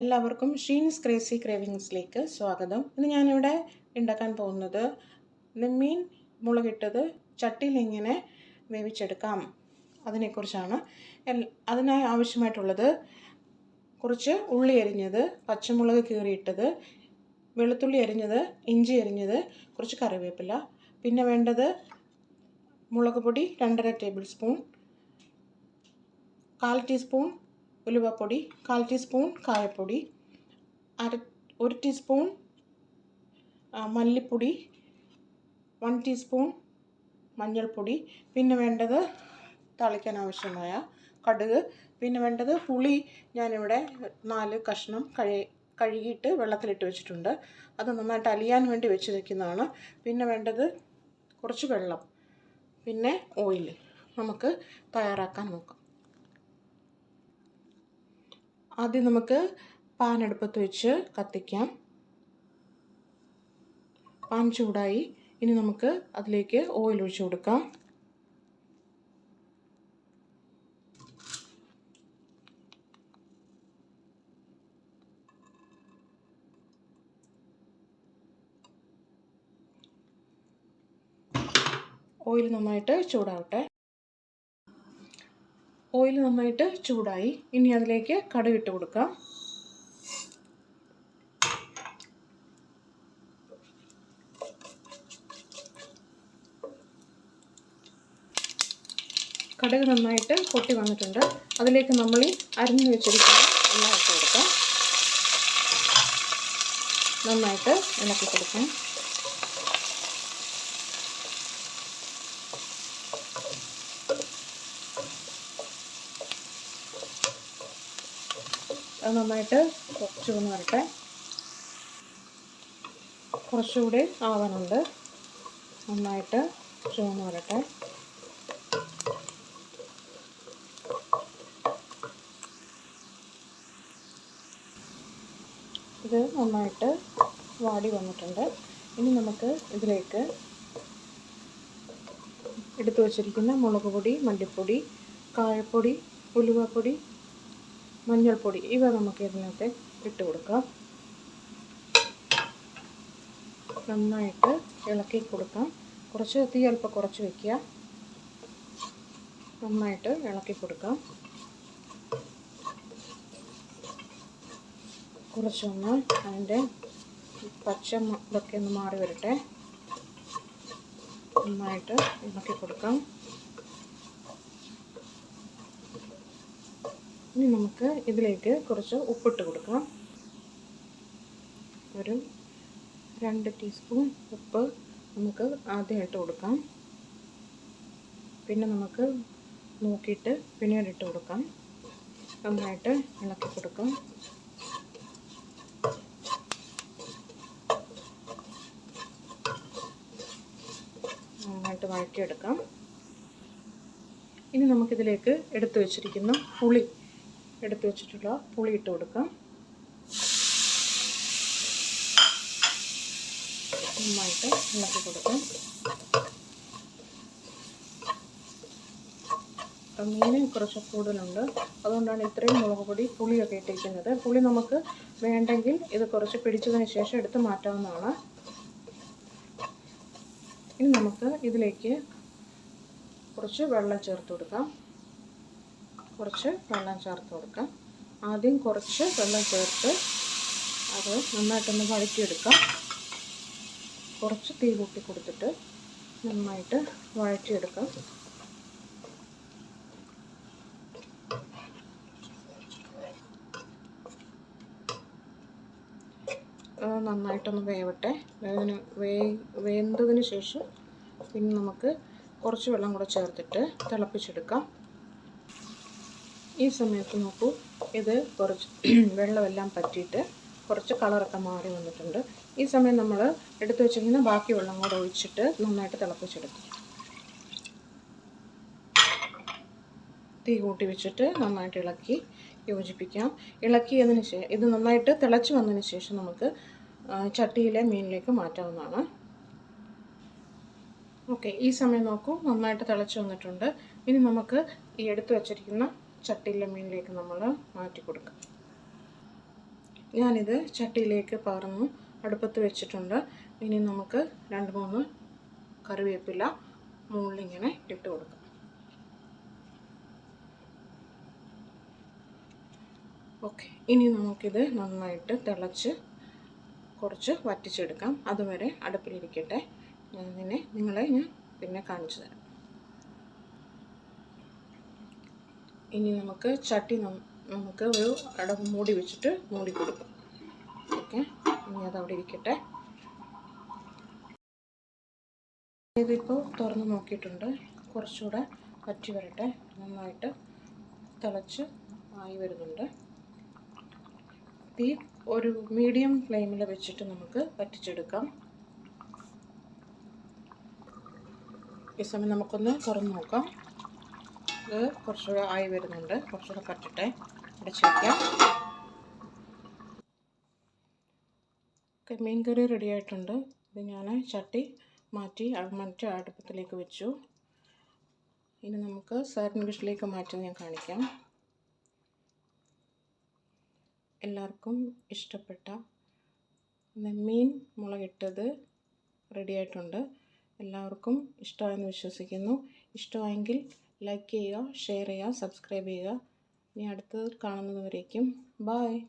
എല്ലാവർക്കും ഷീൻസ് ക്രേസി ക്രേവിങ്സിലേക്ക് സ്വാഗതം. ഇന്ന് ഞാനിവിടെ ഉണ്ടാക്കാൻ പോകുന്നത് നെമ്മീൻ മുളകിട്ടത് ചട്ടിയിൽ എങ്ങനെ വേവിച്ചെടുക്കാം. അതിനെക്കുറിച്ചാണ്. അതിനായി ആവശ്യമായിട്ടുള്ളത് കുറച്ച് ഉള്ളി അരിഞ്ഞത് പച്ചമുളക് കീറിയിട്ടത് വെളുത്തുള്ളി അരിഞ്ഞത് ഇഞ്ചി അരിഞ്ഞത് കുറച്ച് കറിവേപ്പില പിന്നെ വേണ്ടത് മുളക് പൊടി രണ്ടര ടേബിൾ സ്പൂൺ കാൽ ടീസ്പൂൺ ഉലുവപ്പൊടി കാൽ ടീസ്പൂൺ കായപ്പൊടി അര ഒരു ടീസ്പൂൺ മല്ലിപ്പൊടി വൺ ടീസ്പൂൺ മഞ്ഞൾപ്പൊടി. പിന്നെ വേണ്ടത് തളിക്കാൻ ആവശ്യമായ കടുക്. പിന്നെ വേണ്ടത് പുളി ഞാനിവിടെ നാല് കഷ്ണം കഴി കഴുകിയിട്ട് വെള്ളത്തിലിട്ട് വെച്ചിട്ടുണ്ട്. അത് നന്നായിട്ട് അലിയാൻ വേണ്ടി വെച്ചിരിക്കുന്നതാണ്. പിന്നെ വേണ്ടത് കുറച്ച് വെള്ളം. പിന്നെ ഓയിൽ നമുക്ക് തയ്യാറാക്കാൻ നോക്കാം. ആദ്യം നമുക്ക് പാൻ അടുപ്പത്ത് വെച്ച് കത്തിക്കാം. പാൻ ചൂടായി. ഇനി നമുക്ക് അതിലേക്ക് ഓയിൽ ഒഴിച്ചു കൊടുക്കാം. ഓയിൽ നന്നായിട്ട് ചൂടാവട്ടെ. ഓയിൽ നന്നായിട്ട് ചൂടായി. ഇനി അതിലേക്ക് കടുക് ഇട്ട് കൊടുക്കാം. കടുക് നന്നായിട്ട് പൊട്ടി വന്നിട്ടുണ്ട്. അതിലേക്ക് നമ്മൾ ഈ അരിഞ്ഞു വെച്ചിരിക്കുന്ന എല്ലാം ഇട്ട് കൊടുക്കാം. നന്നായിട്ട് ഇളക്കി കൊടുക്കാം. അത് നന്നായിട്ട് ചുവന്ന് വരട്ടെ. കുറച്ചുകൂടി ആവാനുണ്ട്. നന്നായിട്ട് ചുവന്ന് വരട്ടെ. ഇത് നന്നായിട്ട് വാടി വന്നിട്ടുണ്ട്. ഇനി നമുക്ക് ഇതിലേക്ക് എടുത്തു വച്ചിരിക്കുന്ന മുളക് പൊടി മല്ലിപ്പൊടി കായപ്പൊടി ഉലുവപ്പൊടി മഞ്ഞൾപ്പൊടി ഇവ നമുക്ക് ഇതിനകത്ത് ഇട്ട് കൊടുക്കാം. നന്നായിട്ട് ഇളക്കി കൊടുക്കാം. കുറച്ച് തീ അല്പം കുറച്ച് വയ്ക്കുക നന്നായിട്ട് ഇളക്കി കൊടുക്കാം. കുറച്ചൊന്ന് അതിന്റെ പച്ച ഇതൊക്കെ ഒന്ന് മാറി വരട്ടെ. നന്നായിട്ട് ഇളക്കി കൊടുക്കാം. ഇനി നമുക്ക് ഇതിലേക്ക് കുറച്ച് ഉപ്പിട്ട് കൊടുക്കാം ഒരു രണ്ട് ടീസ്പൂൺ ഉപ്പ് നമുക്ക് ആദ്യമായിട്ട് കൊടുക്കാം. പിന്നെ നമുക്ക് നോക്കിയിട്ട് പിന്നീട് ഇട്ട് കൊടുക്കാം. നന്നായിട്ട് ഇളക്കി കൊടുക്കാം. നന്നായിട്ട് വഴറ്റിയെടുക്കാം. ഇനി നമുക്കിതിലേക്ക് എടുത്തു വച്ചിരിക്കുന്ന പുളി എടുത്തു വെച്ചിട്ടുള്ള പുളി ഇട്ട് കൊടുക്കാം. നന്നായിട്ട് ഇളക്കി കൊടുക്കാം. മീന് കുറച്ച് കൂടുതലുണ്ട്. അതുകൊണ്ടാണ് ഇത്രയും മുളക് പൊടി പുളിയൊക്കെ ഇട്ടിരിക്കുന്നത്. പുളി നമുക്ക് വേണ്ടെങ്കിൽ ഇത് കുറച്ച് പിടിച്ചതിന് ശേഷം എടുത്ത് മാറ്റാവുന്നതാണ്. ഇനി നമുക്ക് ഇതിലേക്ക് കുറച്ച് വെള്ളം ചേർത്ത് കൊടുക്കാം. കുറച്ച് വെള്ളം ചേർത്ത് കൊടുക്കാം. ആദ്യം കുറച്ച് വെള്ളം ചേർത്ത് അത് നന്നായിട്ടൊന്ന് വഴറ്റിയെടുക്കാം. കുറച്ച് തീ കൂട്ടി കൊടുത്തിട്ട് നന്നായിട്ട് വഴറ്റിയെടുക്കാം. നന്നായിട്ടൊന്ന് വേവട്ടെ. വേവിന് വേ വേന്തതിന് ശേഷം പിന്നെ നമുക്ക് കുറച്ച് വെള്ളം കൂടെ ചേർത്തിട്ട് തിളപ്പിച്ചെടുക്കാം. ഈ സമയത്ത് നോക്കൂ ഇത് കുറച്ച് വെള്ളമെല്ലാം പറ്റിയിട്ട് കുറച്ച് കളറൊക്കെ മാറി വന്നിട്ടുണ്ട്. ഈ സമയം നമ്മൾ എടുത്തു വെച്ചിരിക്കുന്ന ബാക്കി വെള്ളം കൂടെ ഒഴിച്ചിട്ട് നന്നായിട്ട് തിളപ്പിച്ചെടുക്കും. തീ കൂട്ടി വെച്ചിട്ട് നന്നായിട്ട് ഇളക്കി യോജിപ്പിക്കാം. ഇളക്കിയതിന് ശേഷം ഇത് നന്നായിട്ട് തിളച്ച് വന്നതിന് ശേഷം നമുക്ക് ചട്ടിയിലെ മീനിലേക്ക് മാറ്റാവുന്നതാണ്. ഓക്കെ ഈ സമയം നോക്കൂ നന്നായിട്ട് തിളച്ച് വന്നിട്ടുണ്ട്. ഇനി നമുക്ക് ഈ എടുത്തു വച്ചിരിക്കുന്ന ചട്ടിയിലെ മീനിലേക്ക് നമ്മൾ മാറ്റി കൊടുക്കാം. ഞാനിത് ചട്ടിയിലേക്ക് പകർന്നു അടുപ്പത്ത് വെച്ചിട്ടുണ്ട്. ഇനി നമുക്ക് രണ്ട് മൂന്ന് കറിവേപ്പില മുകളിലിങ്ങനെ ഇട്ട് കൊടുക്കാം. ഓക്കെ. ഇനി നമുക്കിത് നന്നായിട്ട് തിളച്ച് കുറച്ച് വറ്റിച്ചെടുക്കാം. അതുവരെ അടുപ്പിലിരിക്കട്ടെ. ഞാൻ ഇതിനെ നിങ്ങളെ ഞാൻ പിന്നെ കാണിച്ചു തരാം. ഇനി നമുക്ക് ചട്ടി നമുക്ക് ഒരു അട മൂടി വെച്ചിട്ട് മൂടി കൊടുക്കും. ഓക്കെ. ഇനി അതവിടെ ഇരിക്കട്ടെ. ഇതിപ്പോൾ തുറന്ന് നോക്കിയിട്ടുണ്ട്. കുറച്ചുകൂടെ വറ്റി വരട്ടെ. നന്നായിട്ട് തിളച്ച് ആയി വരുന്നുണ്ട്. തീ ഒരു മീഡിയം ഫ്ലെയിമിൽ വെച്ചിട്ട് നമുക്ക് വറ്റിച്ചെടുക്കാം. ഈ സമയം നമുക്കൊന്ന് തുറന്ന് നോക്കാം. ഇത് കുറച്ചുകൂടെ ആയി വരുന്നുണ്ട്. കുറച്ചുകൂടെ കട്ടിട്ടെ അടച്ചു വയ്ക്കാം മീൻ കറി റെഡി ആയിട്ടുണ്ട്. ഇത് ഞാൻ ചട്ടി മാറ്റി മറ്റേ അടുപ്പത്തിലേക്ക് വെച്ചു. ഇനി നമുക്ക് സർവിംഗ് ഡിഷിലേക്ക് മാറ്റി ഞാൻ കാണിക്കാം. എല്ലാവർക്കും ഇഷ്ടപ്പെട്ട മീൻ മുളകിട്ടത് റെഡി ആയിട്ടുണ്ട്. എല്ലാവർക്കും ഇഷ്ടമായെന്ന് വിശ്വസിക്കുന്നു. ഇഷ്ടമായെങ്കിൽ ലൈക്ക് ചെയ്യുക ഷെയർ ചെയ്യുക സബ്സ്ക്രൈബ് ചെയ്യുക. ഇനി അടുത്തത് കാണുന്നതുവരേക്കും. ബായ്